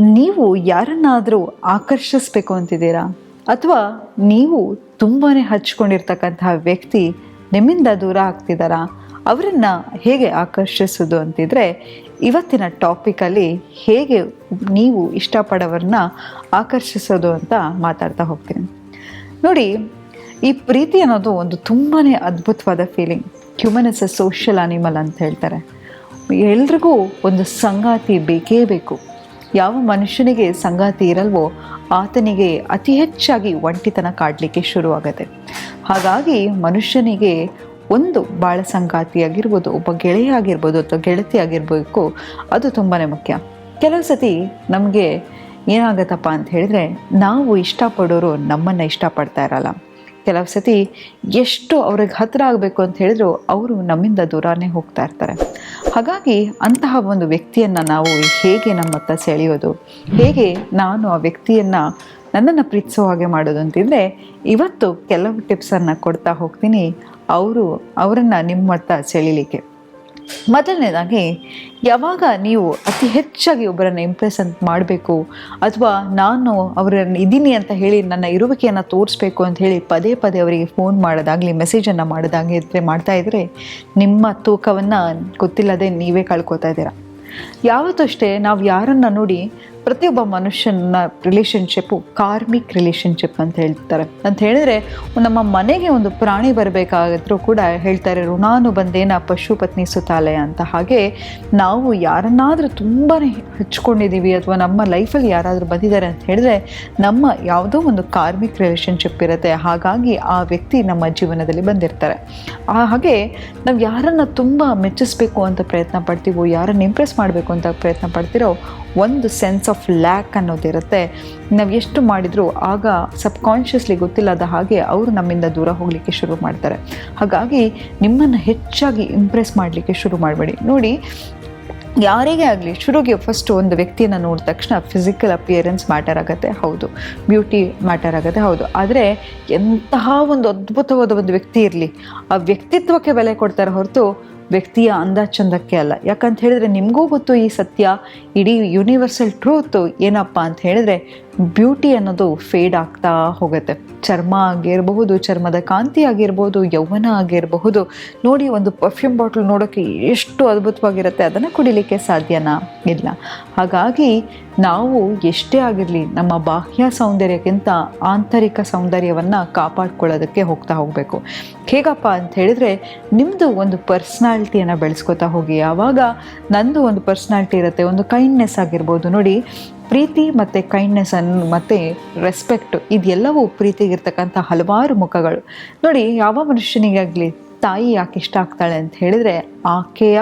ನೀವು ಯಾರನ್ನಾದರೂ ಆಕರ್ಷಿಸ್ಬೇಕು ಅಂತಿದ್ದೀರಾ? ಅಥವಾ ನೀವು ತುಂಬಾ ಹಚ್ಕೊಂಡಿರ್ತಕ್ಕಂಥ ವ್ಯಕ್ತಿ ನಿಮ್ಮಿಂದ ದೂರ ಆಗ್ತಿದ್ದಾರಾ? ಅವರನ್ನು ಹೇಗೆ ಆಕರ್ಷಿಸೋದು ಅಂತಿದ್ರೆ, ಇವತ್ತಿನ ಟಾಪಿಕಲ್ಲಿ ಹೇಗೆ ನೀವು ಇಷ್ಟಪಡೋವ್ರನ್ನ ಆಕರ್ಷಿಸೋದು ಅಂತ ಮಾತಾಡ್ತಾ ಹೋಗ್ತೀನಿ. ನೋಡಿ, ಈ ಪ್ರೀತಿ ಅನ್ನೋದು ಒಂದು ತುಂಬಾ ಅದ್ಭುತವಾದ feeling human is a social animal ಅಂತ ಹೇಳ್ತಾರೆ. ಎಲ್ರಿಗೂ ಒಂದು ಸಂಗಾತಿ ಬೇಕೇ ಬೇಕು. ಯಾವ ಮನುಷ್ಯನಿಗೆ ಸಂಗಾತಿ ಇರಲ್ವೋ ಆತನಿಗೆ ಅತಿ ಹೆಚ್ಚಾಗಿ ಒಂಟಿತನ ಕಾಡಲಿಕ್ಕೆ ಶುರುವಾಗುತ್ತೆ ಹಾಗಾಗಿ ಮನುಷ್ಯನಿಗೆ ಒಂದು ಬಾಳ ಸಂಗಾತಿ ಆಗಿರ್ಬೋದು ಒಬ್ಬ ಗೆಳೆಯ ಆಗಿರ್ಬೋದು ಅಥವಾ ಗೆಳತಿ ಆಗಿರ್ಬೇಕು ಅದು ತುಂಬಾ ಮುಖ್ಯ. ಕೆಲವು ಸತಿ ನಮಗೆ ಏನಾಗತ್ತಪ್ಪ ಅಂತ ಹೇಳಿದ್ರೆ, ನಾವು ಇಷ್ಟಪಡೋರು ನಮ್ಮನ್ನು ಇಷ್ಟಪಡ್ತಾ ಇರಲ್ಲ. ಕೆಲವು ಸತಿ ಎಷ್ಟು ಅವ್ರಿಗೆ ಹತ್ತಿರ ಆಗಬೇಕು ಅಂತ ಹೇಳಿದ್ರು, ಅವರು ನಮ್ಮಿಂದ ದೂರನೇ ಹೋಗ್ತಾ ಇರ್ತಾರೆ. ಹಾಗಾಗಿ ಅಂತಹ ಒಂದು ವ್ಯಕ್ತಿಯನ್ನು ನಾವು ಹೇಗೆ ನಮ್ಮತ್ತ ಸೆಳೆಯೋದು? ಹೇಗೆ ನಾನು ಆ ವ್ಯಕ್ತಿಯನ್ನು ನನ್ನನ್ನು ಪ್ರೀತಿಸೋ ಹಾಗೆ ಮಾಡೋದು ಅಂತಿದ್ರೆ, ಇವತ್ತು ಕೆಲವು ಟಿಪ್ಸನ್ನು ಕೊಡ್ತಾ ಹೋಗ್ತೀನಿ. ಅವರು, ಅವರನ್ನು ನಿಮ್ಮತ್ತ ಸೆಳಿಲಿಕ್ಕೆ. ಮೊದಲನೇದಾಗಿ, ಯಾವಾಗ ನೀವು ಅತಿ ಹೆಚ್ಚಾಗಿ ಒಬ್ಬರನ್ನು ಇಂಪ್ರೆಸ್ ಅಂತ ಮಾಡಬೇಕು, ಅಥವಾ ನಾನು ಅವರನ್ನು ಇದ್ದೀನಿ ಅಂತ ಹೇಳಿ ನನ್ನ ಇರುವಿಕೆಯನ್ನು ತೋರಿಸ್ಬೇಕು ಅಂತ ಹೇಳಿ ಪದೇ ಪದೇ ಅವರಿಗೆ ಫೋನ್ ಮಾಡೋದಾಗಲಿ ಮೆಸೇಜನ್ನು ಮಾಡೋದಾಗಲಿ ಇದ್ದರೆ ಮಾಡ್ತಾ ಇದ್ದರೆ ನಿಮ್ಮ ತೂಕವನ್ನು ಗೊತ್ತಿಲ್ಲದೆ ನೀವೇ ಕಳ್ಕೊತಾ ಇದ್ದೀರಾ? ಯಾವತ್ತಷ್ಟೇ ನಾವು ಯಾರನ್ನು ನೋಡಿ ಪ್ರತಿಯೊಬ್ಬ ಮನುಷ್ಯನ ರಿಲೇಷನ್ಶಿಪ್ಪು ಕಾರ್ಮಿಕ್ ರಿಲೇಷನ್ಶಿಪ್ ಅಂತ ಹೇಳ್ತಾರೆ. ಅಂತ ಹೇಳಿದ್ರೆ, ನಮ್ಮ ಮನೆಗೆ ಒಂದು ಪ್ರಾಣಿ ಬರಬೇಕಾದ್ರೂ ಕೂಡ ಹೇಳ್ತಾರೆ ಋಣಾನು ಬಂದೇನ ಪಶು ಪತ್ನಿ ಸುತಾಲಯ ಅಂತ ಹಾಗೆ ನಾವು ಯಾರನ್ನಾದರೂ ತುಂಬಾ ಹಚ್ಕೊಂಡಿದ್ದೀವಿ ಅಥವಾ ನಮ್ಮ ಲೈಫಲ್ಲಿ ಯಾರಾದರೂ ಬಂದಿದ್ದಾರೆ ಅಂತ ಹೇಳಿದ್ರೆ, ನಮ್ಮ ಯಾವುದೋ ಒಂದು ಕಾರ್ಮಿಕ್ ರಿಲೇಷನ್ಶಿಪ್ ಇರುತ್ತೆ. ಹಾಗಾಗಿ ಆ ವ್ಯಕ್ತಿ ನಮ್ಮ ಜೀವನದಲ್ಲಿ ಬಂದಿರ್ತಾರೆ. ಹಾಗೆ ನಾವು ಯಾರನ್ನು ತುಂಬ ಮೆಚ್ಚಿಸ್ಬೇಕು ಅಂತ ಪ್ರಯತ್ನ ಪಡ್ತೀವೋ, ಯಾರನ್ನು ಇಂಪ್ರೆಸ್ ಮಾಡಬೇಕು ಅಂತ ಪ್ರಯತ್ನ ಪಡ್ತಿರೋ ಒಂದು ಸೆನ್ಸ್ ಆಫ್ ಲ್ಯಾಕ್ ಅನ್ನೋದಿರುತ್ತೆ ನಾವು ಎಷ್ಟು ಮಾಡಿದರೂ ಆಗ ಸಬ್ಕಾನ್ಷಿಯಸ್ಲಿ ಗೊತ್ತಿಲ್ಲದ ಹಾಗೆ ಅವರು ನಮ್ಮಿಂದ ದೂರ ಹೋಗಲಿಕ್ಕೆ ಶುರು ಮಾಡ್ತಾರೆ. ಹಾಗಾಗಿ ನಿಮ್ಮನ್ನು ಹೆಚ್ಚಾಗಿ ಇಂಪ್ರೆಸ್ ಮಾಡಲಿಕ್ಕೆ ಶುರು ಮಾಡಬೇಡಿ. ನೋಡಿ, ಯಾರಿಗೆ ಆಗಲಿ, ಶುರುಗೆ ಫಸ್ಟ್ ಒಂದು ವ್ಯಕ್ತಿಯನ್ನು ನೋಡಿದ ತಕ್ಷಣ ಫಿಸಿಕಲ್ ಅಪಿಯರೆನ್ಸ್ ಮ್ಯಾಟರ್ ಆಗುತ್ತೆ, ಹೌದು. ಬ್ಯೂಟಿ ಮ್ಯಾಟರ್ ಆಗುತ್ತೆ, ಹೌದು. ಆದರೆ ಎಂತಹ ಒಂದು ಅದ್ಭುತವಾದ ಒಂದು ವ್ಯಕ್ತಿ ಇರಲಿ, ಆ ವ್ಯಕ್ತಿತ್ವಕ್ಕೆ ಬೆಲೆ ಕೊಡ್ತಾರೆ ಹೊರತು ವ್ಯಕ್ತಿಯ ಅಂದ ಚಂದಕ್ಕೆ ಅಲ್ಲ. ಯಾಕಂತ ಹೇಳಿದ್ರೆ ನಿಮಗೂ ಗೊತ್ತು ಈ ಸತ್ಯ, ಇಡೀ ಯೂನಿವರ್ಸಲ್ ಟ್ರೂತ್ ಏನಪ್ಪ ಅಂತ ಹೇಳಿದ್ರೆ ಬ್ಯೂಟಿ ಅನ್ನೋದು ಫೇಡ್ ಆಗ್ತಾ ಹೋಗುತ್ತೆ. ಚರ್ಮ ಆಗಿರಬಹುದು, ಚರ್ಮದ ಕಾಂತಿ ಆಗಿರ್ಬೋದು ಯೌವನ ಆಗಿರಬಹುದು. ನೋಡಿ ಒಂದು ಪರ್ಫ್ಯೂಮ್ ಬಾಟ್ಲ್ ನೋಡೋಕ್ಕೆ ಎಷ್ಟು ಅದ್ಭುತವಾಗಿರುತ್ತೆ, ಅದನ್ನು ಕುಡಿಲಿಕ್ಕೆ ಸಾಧ್ಯನಾ? ಇಲ್ಲ. ಹಾಗಾಗಿ ನಾವು ಎಷ್ಟೇ ಆಗಿರಲಿ ನಮ್ಮ ಬಾಹ್ಯ ಸೌಂದರ್ಯಕ್ಕಿಂತ ಆಂತರಿಕ ಸೌಂದರ್ಯವನ್ನು ಕಾಪಾಡ್ಕೊಳ್ಳೋದಕ್ಕೆ ಹೋಗ್ತಾ ಹೋಗಬೇಕು. ಹೇಗಪ್ಪ ಅಂತ ಹೇಳಿದ್ರೆ ನಿಮ್ಮದು ಒಂದು ಪರ್ಸ್ನಾಲ್ಟಿಯನ್ನು ಬೆಳೆಸ್ಕೊತಾ ಹೋಗಿ. ಆವಾಗ ನಂದು ಒಂದು ಪರ್ಸ್ನಾಲ್ಟಿ ಇರುತ್ತೆ, ಒಂದು ಕೈಂಡ್ನೆಸ್ ಆಗಿರ್ಬೋದು. ನೋಡಿ ಪ್ರೀತಿ ಮತ್ತು ಕೈಂಡ್ನೆಸ್ ಅನ್ನು ಮತ್ತು ರೆಸ್ಪೆಕ್ಟ್ ಇದೆಲ್ಲವೂ ಪ್ರೀತಿಗಿರ್ತಕ್ಕಂಥ ಹಲವಾರು ಮುಖಗಳು. ನೋಡಿ, ಯಾವ ಮನುಷ್ಯನಿಗಾಗಲಿ ತಾಯಿ ಯಾಕೆ ಇಷ್ಟ ಆಗ್ತಾಳೆ ಅಂತ ಹೇಳಿದರೆ, ಆಕೆಯ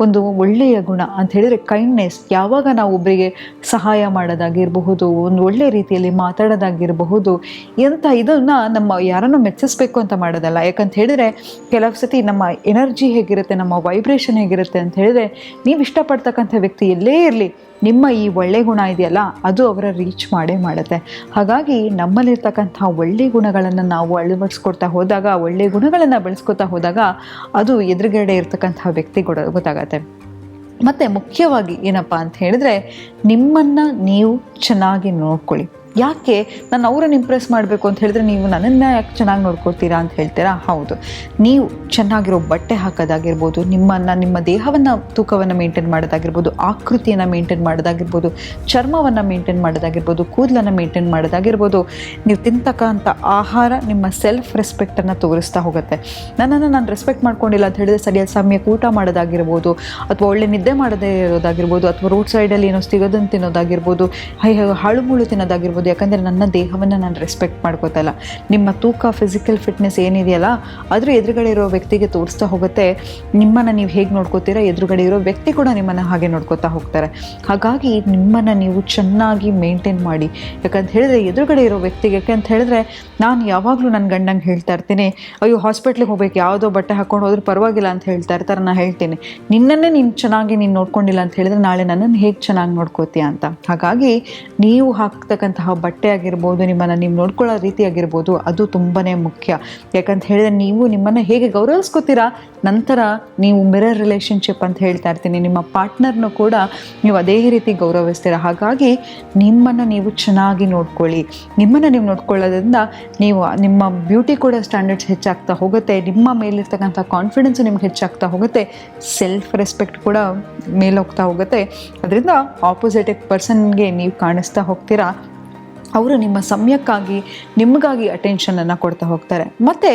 ಒಂದು ಒಳ್ಳೆಯ ಗುಣ ಅಂತ ಹೇಳಿದರೆ ಕೈಂಡ್ನೆಸ್ ಯಾವಾಗ ನಾವು ಒಬ್ಬರಿಗೆ ಸಹಾಯ ಮಾಡೋದಾಗಿರಬಹುದು, ಒಂದು ಒಳ್ಳೆಯ ರೀತಿಯಲ್ಲಿ ಮಾತಾಡೋದಾಗಿರಬಹುದು ಎಂಥ ಇದನ್ನು ನಮ್ಮ ಯಾರನ್ನು ಮೆಚ್ಚಿಸ್ಬೇಕು ಅಂತ ಮಾಡೋದಲ್ಲ. ಯಾಕಂತ ಹೇಳಿದರೆ, ಕೆಲವು ಸತಿ ನಮ್ಮ ಎನರ್ಜಿ ಹೇಗಿರುತ್ತೆ, ನಮ್ಮ ವೈಬ್ರೇಷನ್ ಹೇಗಿರುತ್ತೆ ಅಂತ ಹೇಳಿದರೆ, ನೀವು ಇಷ್ಟಪಡ್ತಕ್ಕಂಥ ವ್ಯಕ್ತಿ ಎಲ್ಲೇ ಇರಲಿ ನಿಮ್ಮ ಈ ಒಳ್ಳೆ ಗುಣ ಇದೆಯಲ್ಲ, ಅದು ಅವರ ರೀಚ್ ಮಾಡೇ ಮಾಡುತ್ತೆ. ಹಾಗಾಗಿ ನಮ್ಮಲ್ಲಿರ್ತಕ್ಕಂಥ ಒಳ್ಳೆ ಗುಣಗಳನ್ನು ನಾವು ಅಳವಡಿಸ್ಕೊಡ್ತಾ ಹೋದಾಗ, ಒಳ್ಳೆ ಗುಣಗಳನ್ನು ಬೆಳೆಸ್ಕೊತಾ ಹೋದಾಗ ಅದು ಎದುರುಗಡೆ ಇರ್ತಕ್ಕಂಥ ವ್ಯಕ್ತಿ ಗೊತ್ತಾಗುತ್ತೆ ಗೊತ್ತಾಗತ್ತೆ. ಮತ್ತು ಮುಖ್ಯವಾಗಿ ಏನಪ್ಪ ಅಂತ ಹೇಳಿದ್ರೆ, ನಿಮ್ಮನ್ನು ನೀವು ಚೆನ್ನಾಗಿ ನೋಡ್ಕೊಳ್ಳಿ. ಯಾಕೆ ನಾನು ಅವರನ್ನು ಇಂಪ್ರೆಸ್ ಮಾಡಬೇಕು ಅಂತ ಹೇಳಿದ್ರೆ ನೀವು ನನ್ನನ್ನು ಯಾಕೆ ಚೆನ್ನಾಗಿ ನೋಡ್ಕೊಳ್ತೀರಾ ಅಂತ ಹೇಳ್ತೀರಾ? ಹೌದು. ನೀವು ಚೆನ್ನಾಗಿರೋ ಬಟ್ಟೆ ಹಾಕೋದಾಗಿರ್ಬೋದು, ನಿಮ್ಮನ್ನು, ನಿಮ್ಮ ದೇಹವನ್ನು, ತೂಕವನ್ನು ಮೇಂಟೈನ್ ಮಾಡೋದಾಗಿರ್ಬೋದು, ಆಕೃತಿಯನ್ನು ಮೇಂಟೈನ್ ಮಾಡೋದಾಗಿರ್ಬೋದು, ಚರ್ಮವನ್ನು ಮೇಂಟೈನ್ ಮಾಡೋದಾಗಿರ್ಬೋದು, ಕೂದಲನ್ನು ಮೇಂಟೈನ್ ಮಾಡೋದಾಗಿರ್ಬೋದು, ನೀವು ತಿಂತಕ್ಕಂಥ ಆಹಾರ ನಿಮ್ಮ ಸೆಲ್ಫ್ ರೆಸ್ಪೆಕ್ಟನ್ನು ತೋರಿಸ್ತಾ ಹೋಗುತ್ತೆ. ನನ್ನನ್ನು ನಾನು ರೆಸ್ಪೆಕ್ಟ್ ಮಾಡ್ಕೊಂಡಿಲ್ಲ ಅಂತ ಹೇಳಿದ್ರೆ ಸರಿಯಾದ ಸಮಯಕ್ಕೆ ಊಟ ಮಾಡೋದಾಗಿರ್ಬೋದು, ಅಥವಾ ಒಳ್ಳೆ ನಿದ್ದೆ ಮಾಡದೇ ಇರೋದಾಗಿರ್ಬೋದು, ಅಥವಾ ರೋಡ್ ಸೈಡಲ್ಲಿ ಏನೋ ಸಿಗೋದನ್ನು ತಿನ್ನೋದಾಗಿರ್ಬೋದು, ಹೈ ಹಾಳು ಮುಳು ತಿನ್ನೋದಾಗಿರ್ಬೋದು ಯಾಕಂದರೆ ನನ್ನ ದೇಹವನ್ನು ನಾನು ರೆಸ್ಪೆಕ್ಟ್ ಮಾಡ್ಕೋತಲ್ಲ. ನಿಮ್ಮ ತೂಕ ಫಿಸಿಕಲ್ ಫಿಟ್ನೆಸ್ ಏನಿದೆಯಲ್ಲ ಅದರ ಎದುರುಗಡೆ ಇರೋ ವ್ಯಕ್ತಿಗೆ ತೋರಿಸ್ತಾ ಹೋಗುತ್ತೆ. ನಿಮ್ಮನ್ನು ನೀವು ಹೇಗೆ ನೋಡ್ಕೋತೀರಾ? ಎದುರುಗಡೆ ಇರೋ ವ್ಯಕ್ತಿ ಕೂಡ ನಿಮ್ಮನ್ನು ಹಾಗೆ ನೋಡ್ಕೋತಾ ಹೋಗ್ತಾರೆ. ಹಾಗಾಗಿ ನಿಮ್ಮನ್ನು ನೀವು ಚೆನ್ನಾಗಿ ಮೇಂಟೈನ್ ಮಾಡಿ. ಯಾಕಂತ ಹೇಳಿದ್ರೆ ಎದುರುಗಡೆ ಇರೋ ವ್ಯಕ್ತಿಗೆ ಯಾಕೆ ಅಂತ ಹೇಳಿದ್ರೆ ನಾನು ಯಾವಾಗಲೂ ನನ್ನ ಗಂಡಂಗೆ ಹೇಳ್ತಾ ಇರ್ತೀನಿ, ಅಯ್ಯೋ ಹಾಸ್ಪಿಟ್ಲಿಗೆ ಹೋಗ್ಬೇಕು, ಯಾವುದೋ ಬಟ್ಟೆ ಹಾಕೊಂಡು ಹೋದ್ರೆ ಪರವಾಗಿಲ್ಲ ಅಂತ ಹೇಳ್ತಾ ಇರ್ತಾರೆ ನಾನು ಹೇಳ್ತೀನಿ. ನಿನ್ನನ್ನೇ ನೀನು ಚೆನ್ನಾಗಿ ನೀನು ನೋಡ್ಕೊಂಡಿಲ್ಲ ಅಂತ ಹೇಳಿದ್ರೆ ನಾಳೆ ನನ್ನನ್ನು ಹೇಗೆ ಚೆನ್ನಾಗಿ ನೋಡ್ಕೋತೀಯ ಅಂತ. ಹಾಗಾಗಿ ನೀವು ಹಾಕ್ತಕ್ಕಂತಹ ಬಟ್ಟೆ ಆಗಿರ್ಬೋದು, ನಿಮ್ಮನ್ನು ನೀವು ನೋಡ್ಕೊಳ್ಳೋ ರೀತಿ ಆಗಿರ್ಬೋದು, ಅದು ತುಂಬಾ ಮುಖ್ಯ. ಯಾಕಂತ ಹೇಳಿದ್ರೆ ನೀವು ನಿಮ್ಮನ್ನು ಹೇಗೆ ಗೌರವಿಸ್ಕೋತೀರಾ? ನಂತರ ನೀವು ಮಿರರ್ ರಿಲೇಷನ್ಶಿಪ್ ಅಂತ ಹೇಳ್ತಾ ಇರ್ತೀನಿ. ನಿಮ್ಮ ಪಾರ್ಟ್ನರ್ನು ಕೂಡ ನೀವು ಅದೇ ರೀತಿ ಗೌರವಿಸ್ತೀರ? ಹಾಗಾಗಿ ನಿಮ್ಮನ್ನು ನೀವು ಚೆನ್ನಾಗಿ ನೋಡ್ಕೊಳ್ಳಿ. ನಿಮ್ಮನ್ನು ನೀವು ನೋಡ್ಕೊಳ್ಳೋದ್ರಿಂದ ನೀವು, ನಿಮ್ಮ ಬ್ಯೂಟಿ ಕೂಡ ಸ್ಟ್ಯಾಂಡರ್ಡ್ಸ್ ಹೆಚ್ಚಾಗ್ತಾ ಹೋಗುತ್ತೆ. ನಿಮ್ಮ ಮೇಲಿರ್ತಕ್ಕಂಥ ಕಾನ್ಫಿಡೆನ್ಸ್ ನಿಮ್ಗೆ ಹೆಚ್ಚಾಗ್ತಾ ಹೋಗುತ್ತೆ. ಸೆಲ್ಫ್ ರೆಸ್ಪೆಕ್ಟ್ ಕೂಡ ಮೇಲೋಗ್ತಾ ಹೋಗುತ್ತೆ. ಅದರಿಂದ ಆಪೋಸಿಟ್ ಪರ್ಸನ್ಗೆ ನೀವು ಕಾಣಿಸ್ತಾ ಹೋಗ್ತೀರಾ? ಅವರು ನಿಮ್ಮ ಸಮಯಕ್ಕಾಗಿ, ನಿಮಗಾಗಿ ಅಟೆನ್ಷನನ್ನು ಕೊಡ್ತಾ ಹೋಗ್ತಾರೆ. ಮತ್ತು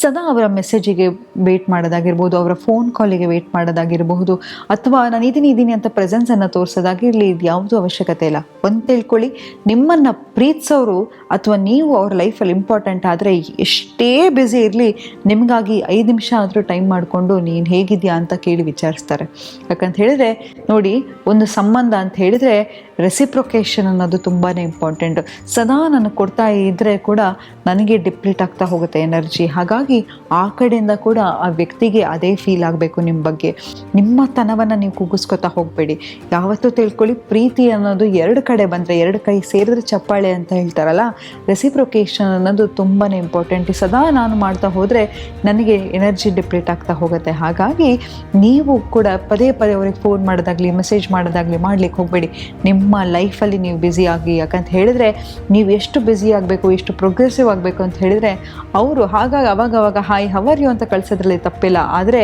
ಸದಾ ಅವರ ಮೆಸೇಜಿಗೆ ವೇಟ್ ಮಾಡೋದಾಗಿರ್ಬೋದು, ಅವರ ಫೋನ್ ಕಾಲಿಗೆ ವೇಟ್ ಮಾಡೋದಾಗಿರಬಹುದು, ಅಥವಾ ನಾನು ಇದೀನಿ ಇದ್ದೀನಿ ಅಂತ ಪ್ರೆಸೆನ್ಸನ್ನು ತೋರಿಸೋದಾಗಿರಲಿ, ಇದು ಯಾವುದೂ ಅವಶ್ಯಕತೆ ಇಲ್ಲ. ಒಂದು ತಿಳ್ಕೊಳ್ಳಿ, ನಿಮ್ಮನ್ನು ಪ್ರೀತಿಸೋರು ಅಥವಾ ನೀವು ಅವ್ರ ಲೈಫಲ್ಲಿ ಇಂಪಾರ್ಟೆಂಟ್ ಆದರೆ ಎಷ್ಟೇ ಬ್ಯುಸಿ ಇರಲಿ, ನಿಮಗಾಗಿ ಐದು ನಿಮಿಷ ಆದರೂ ಟೈಮ್ ಮಾಡಿಕೊಂಡು ನೀನು ಹೇಗಿದೆಯಾ ಅಂತ ಕೇಳಿ ವಿಚಾರಿಸ್ತಾರೆ. ಯಾಕಂತ ಹೇಳಿದ್ರೆ, ನೋಡಿ, ಒಂದು ಸಂಬಂಧ ಅಂತ ಹೇಳಿದರೆ ರೆಸಿಪ್ರೊಕೇಶನ್ ಅನ್ನೋದು ತುಂಬಾ ಇಂಪಾರ್ಟೆಂಟ್ ಸದಾ ನಾನು ಕೊಡ್ತಾ ಇದ್ದರೆ ಕೂಡ ನನಗೆ ಡಿಪ್ಲೀಟ್ ಆಗ್ತಾ ಹೋಗುತ್ತೆ ಎನರ್ಜಿ. ಹಾಗಾಗಿ ಆ ಕಡೆಯಿಂದ ಕೂಡ ಆ ವ್ಯಕ್ತಿಗೆ ಅದೇ ಫೀಲ್ ಆಗಬೇಕು ನಿಮ್ಮ ಬಗ್ಗೆ. ನಿಮ್ಮ ತನವನ್ನು ನೀವು ಕುಗ್ಗಿಸ್ಕೊತಾ ಹೋಗಬೇಡಿ. ಯಾವತ್ತೂ ತಿಳ್ಕೊಳ್ಳಿ, ಪ್ರೀತಿ ಅನ್ನೋದು ಎರಡು ಕಡೆ ಬಂದರೆ, ಎರಡು ಕೈ ಸೇರಿದ್ರೆ ಚಪ್ಪಾಳೆ ಅಂತ ಹೇಳ್ತಾರಲ್ಲ ರೆಸಿಪ್ರೊಕೇಶನ್ ಅನ್ನೋದು ತುಂಬಾ ಇಂಪಾರ್ಟೆಂಟ್ ಸದಾ ನಾನು ಮಾಡ್ತಾ ಹೋದರೆ ನನಗೆ ಎನರ್ಜಿ ಡಿಪ್ಲೀಟ್ ಆಗ್ತಾ ಹೋಗುತ್ತೆ. ಹಾಗಾಗಿ ನೀವು ಕೂಡ ಪದೇ ಪದೇ ಅವ್ರಿಗೆ ಫೋನ್ ಮಾಡೋದಾಗಲಿ ಮೆಸೇಜ್ ಮಾಡೋದಾಗಲಿ ಮಾಡ್ಲಿಕ್ಕೆ ಹೋಗಬೇಡಿ. ನಿಮ್ಮ ಲೈಫಲ್ಲಿ ನೀವು ಬ್ಯುಸಿ ಆಗಿ ಯಾಕಂತ ಹೇಳಿದರೆ ನೀವು ಎಷ್ಟು ಬ್ಯುಸಿ ಆಗಬೇಕು, ಎಷ್ಟು ಪ್ರೋಗ್ರೆಸಿವ್ ಆಗಬೇಕು ಅಂತ ಹೇಳಿದರೆ, ಅವರು ಹಾಗಾಗಿ ಅವಾಗ ಅವಾಗ ಹಾಯ್ ಹವರ್ ಯು ಅಂತ ಕಳಿಸೋದ್ರಲ್ಲಿ ತಪ್ಪಿಲ್ಲ. ಆದರೆ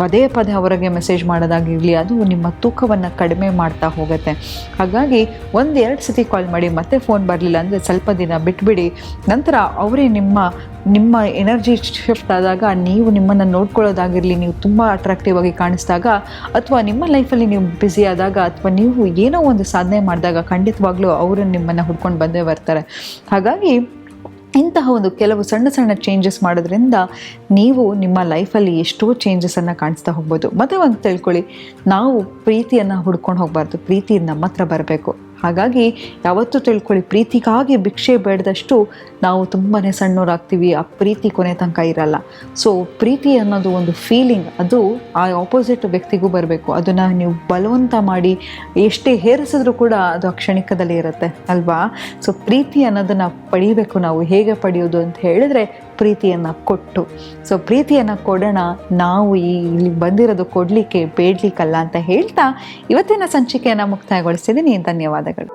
ಪದೇ ಪದೇ ಅವರಿಗೆ ಮೆಸೇಜ್ ಮಾಡೋದಾಗಿರಲಿ, ಅದು ನಿಮ್ಮ ತೂಕವನ್ನು ಕಡಿಮೆ ಮಾಡ್ತಾ ಹೋಗುತ್ತೆ. ಹಾಗಾಗಿ ಒಂದು ಎರಡು ಸತಿ ಕಾಲ್ ಮಾಡಿ, ಮತ್ತೆ ಫೋನ್ ಬರಲಿಲ್ಲ ಅಂದರೆ ಸ್ವಲ್ಪ ದಿನ ಬಿಟ್ಬಿಡಿ. ನಂತರ ಅವರೇ ನಿಮ್ಮ ನಿಮ್ಮ ಎನರ್ಜಿ ಶಿಫ್ಟ್ ಆದಾಗ, ನೀವು ನಿಮ್ಮನ್ನು ನೋಡ್ಕೊಳ್ಳೋದಾಗಿರಲಿ, ನೀವು ತುಂಬ ಅಟ್ರಾಕ್ಟಿವ್ ಆಗಿ ಕಾಣಿಸಿದಾಗ, ಅಥವಾ ನಿಮ್ಮ ಲೈಫಲ್ಲಿ ನೀವು ಬ್ಯುಸಿ ಆದಾಗ, ಅಥವಾ ನೀವು ಏನೋ ಒಂದು ಸಾಧನೆ ಮಾಡಿದಾಗ ಖಂಡಿತವಾಗ್ಲೂ ಅವರು ನಿಮ್ಮನ್ನು ಹುಡ್ಕೊಂಡು ಬಂದೇ ಬರ್ತಾರೆ. ಹಾಗಾಗಿ ಇಂತಹ ಒಂದು ಕೆಲವು ಸಣ್ಣ ಸಣ್ಣ ಚೇಂಜಸ್ ಮಾಡೋದ್ರಿಂದ ನೀವು ನಿಮ್ಮ ಲೈಫಲ್ಲಿ ಎಷ್ಟೋ ಚೇಂಜಸನ್ನು ಕಾಣಿಸ್ತಾ ಹೋಗ್ಬೋದು. ಮತ್ತೆ ಒಂದು ತಿಳ್ಕೊಳ್ಳಿ. ನಾವು ಪ್ರೀತಿಯನ್ನು ಹುಡ್ಕೊಂಡು ಹೋಗಬಾರ್ದು. ಪ್ರೀತಿ ನಮ್ಮ ಹತ್ರ ಬರಬೇಕು. ಹಾಗಾಗಿ ಯಾವತ್ತೂ ತಿಳ್ಕೊಳ್ಳಿ, ಪ್ರೀತಿಗಾಗಿ ಭಿಕ್ಷೆ ಬೇಡದಷ್ಟು ನಾವು ತುಂಬಾ ಸಣ್ಣವರಾಗ್ತೀವಿ, ಆ ಪ್ರೀತಿ ಕೊನೆ ತನಕ ಇರಲ್ಲ. ಸೊ ಪ್ರೀತಿ ಅನ್ನೋದು ಒಂದು ಫೀಲಿಂಗ್ ಅದು ಆ ಆಪೋಸಿಟ್ ವ್ಯಕ್ತಿಗೂ ಬರಬೇಕು. ಅದನ್ನು ನೀವು ಬಲವಂತ ಮಾಡಿ, ಎಷ್ಟೇ ಹೇರಿಸಿದ್ರು ಕೂಡ ಅದು ಆ ಕ್ಷಣಿಕದಲ್ಲಿ ಇರುತ್ತೆ, ಅಲ್ವಾ? ಸೊ ಪ್ರೀತಿ ಅನ್ನೋದನ್ನು ಪಡೀಬೇಕು ನಾವು. ಹೇಗೆ ಪಡೆಯೋದು ಅಂತ ಹೇಳಿದ್ರೆ ಪ್ರೀತಿಯನ್ನು ಕೊಟ್ಟು. ಸೊ ಪ್ರೀತಿಯನ್ನು ಕೊಡೋಣ, ನಾವು ಈ ಇಲ್ಲಿ ಬಂದಿರೋದು ಕೊಡಲಿಕ್ಕೆ, ಬೇಡಲಿಕ್ಕಲ್ಲ ಅಂತ ಹೇಳ್ತಾ ಇವತ್ತಿನ ಸಂಚಿಕೆಯನ್ನು ಮುಕ್ತಾಯಗೊಳಿಸಿದ್ದೀನಿ ಧನ್ಯವಾದಗಳು.